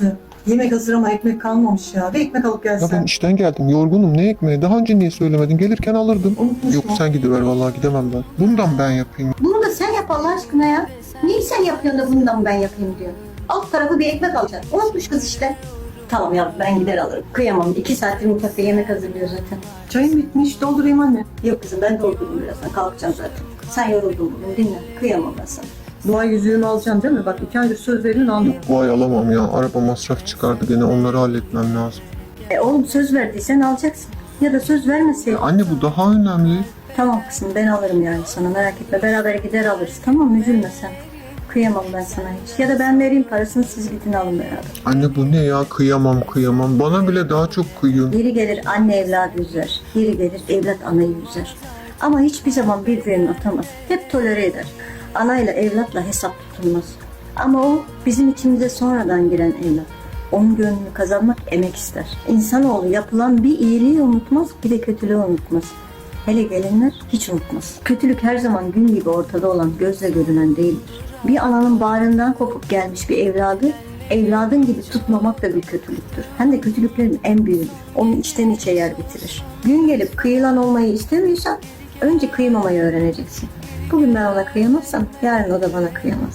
hayatım. Yemek hazır ama ekmek kalmamış ya. Bir ekmek alıp Ya ben gelsen. işten geldim yorgunum ne ekmeği daha önce niye söylemedin gelirken alırdım. Unutmuş Yok mu? sen gidiver vallahi gidemem ben. Bundan ben yapayım. Bunu da sen yap Allah aşkına ya. Niye sen yapıyorsun da bundan ben yapayım diyor. Alt tarafı bir ekmek alacaksın. Unutmuş kız işte. Tamam ya ben gider alırım. Kıyamam. İki saattir mutfakta yemek hazırlıyor zaten. Çayın bitmiş. Doldurayım anne. Yok kızım ben doldururum birazdan. Kalkacağım zaten. Sen yoruldun bugün dinle. Kıyamam ben sana. Bu ay yüzüğümü alacaksın değil mi? Bak iki aydır söz verin aldım. Yok bu ay alamam ya araba masraf çıkardı gene onları halletmem lazım. E oğlum söz verdiysen alacaksın. Ya da söz vermeseydin. Anne bu daha önemli. Tamam kızım ben alırım yani sana merak etme. Beraber gider alırız tamam mı? Üzülme sen. Kıyamam ben sana hiç. Ya da ben vereyim parasını siz gidin alın beraber. Anne bu ne ya kıyamam kıyamam bana bile daha çok kıyın. Yeri gelir anne evladı üzer. Yeri gelir evlat anayı üzer. Ama hiçbir zaman birbirini atamaz. Hep tolere eder. Anayla evlatla hesap tutulmaz. Ama o bizim içimize sonradan giren evlat. Onun gönlünü kazanmak emek ister. İnsanoğlu yapılan bir iyiliği unutmaz, bir de kötülüğü unutmaz. Hele gelinler hiç unutmaz. Kötülük her zaman gün gibi ortada olan, gözle görünen değildir. Bir ananın bağrından kopup gelmiş bir evladı evladın gibi tutmamak da bir kötülüktür. Hem de kötülüklerin en büyüğüdür. Onu içten içe yer bitirir. Gün gelip kıyılan olmayı istemiyorsan önce kıymamayı öğreneceksin. Bugün ben ona kıyamazsam yarın o da bana kıyamaz.